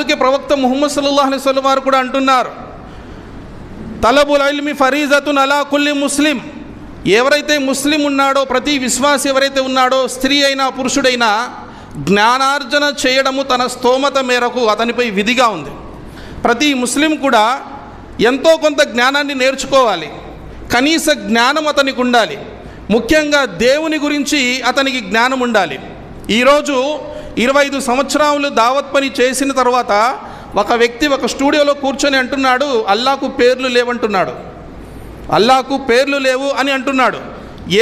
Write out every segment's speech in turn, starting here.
అందుకే ప్రవక్త ముహమ్మద్ సల్లాహ్ అలైహి వారు కూడా అంటున్నారు తలబుల్ ఇల్మి ఫరీజతున్ అలా కుల్లి ముస్లిం. ఎవరైతే ముస్లిం ఉన్నాడో ప్రతి విశ్వాస ఎవరైతే ఉన్నాడో స్త్రీ అయినా పురుషుడైనా జ్ఞానార్జన చేయడము తన స్తోమత మేరకు అతనిపై విధిగా ఉంది. ప్రతి ముస్లిం కూడా ఎంతో కొంత జ్ఞానాన్ని నేర్చుకోవాలి. కనీస జ్ఞానం అతనికి ఉండాలి. ముఖ్యంగా దేవుని గురించి అతనికి జ్ఞానం ఉండాలి. ఈరోజు ఇరవై ఐదు సంవత్సరాలు దావత్ పని చేసిన తర్వాత ఒక వ్యక్తి ఒక స్టూడియోలో కూర్చొని అంటున్నాడు అల్లాకు పేర్లు లేవంటున్నాడు. అల్లాకు పేర్లు లేవు అని అంటున్నాడు.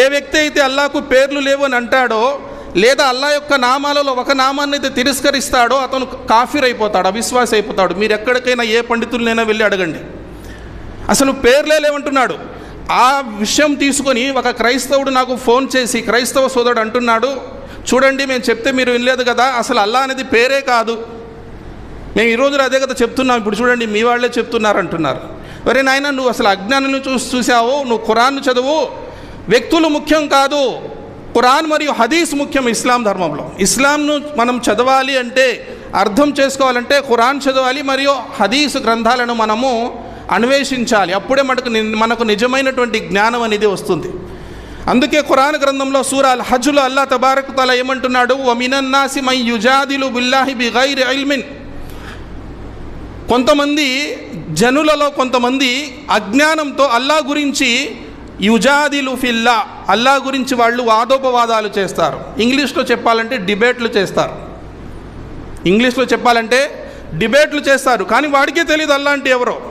ఏ వ్యక్తి అయితే అల్లాకు పేర్లు లేవు అని అంటాడో లేదా అల్లా యొక్క నామాలలో ఒక నామాన్ని అయితే తిరస్కరిస్తాడో అతను కాఫీర్ అయిపోతాడు అవిశ్వాస అయిపోతాడు. మీరు ఎక్కడికైనా ఏ పండితులనైనా వెళ్ళి అడగండి. అసలు పేర్లే లేవంటున్నాడు. ఆ విషయం తీసుకొని ఒక క్రైస్తవుడు నాకు ఫోన్ చేసి క్రైస్తవ సోదరుడు అంటున్నాడు. చూడండి మేము చెప్తే మీరు వినలేదు కదా అసలు అల్లా అనేది పేరే కాదు. మేము ఈ రోజున అదే కదా చెప్తున్నాం ఇప్పుడు చూడండి మీ వాళ్ళే చెప్తున్నారు అంటున్నారు ఒరే నాయన నువ్వు అసలు అజ్ఞానులను చూసి చూసావు నువ్వు ఖురాన్ను చదువు. వ్యక్తులు ముఖ్యం కాదు ఖురాన్ మరియు హదీస్ ముఖ్యం ఇస్లాం ధర్మంలో. ఇస్లాంను మనం చదవాలి అంటే అర్థం చేసుకోవాలంటే ఖురాన్ చదవాలి మరియు హదీస్ గ్రంథాలను మనము అన్వేషించాలి. అప్పుడే మనకు ని- మనకు నిజమైనటువంటి జ్ఞానం అనేది వస్తుంది. అందుకే ఖురాన్ గ్రంథంలో సూరాల్ హజ్లో అల్లా తబారక్ తల ఏమంటున్నాడు వమినన్నాసి మై యుజాదిలు బిల్లాహి బి గైర్ ఇల్మిన్. కొంతమంది జనులలో కొంతమంది అజ్ఞానంతో అల్లా గురించి యుజాదిలు ఫిల్లా అల్లా గురించి వాళ్ళు వాదోపవాదాలు చేస్తారు. ఇంగ్లీష్లో చెప్పాలంటే డిబేట్లు చేస్తారు. ఇంగ్లీష్లో చెప్పాలంటే డిబేట్లు చేస్తారు. కానీ వాడికే తెలియదు అల్లా అంటే ఎవరో.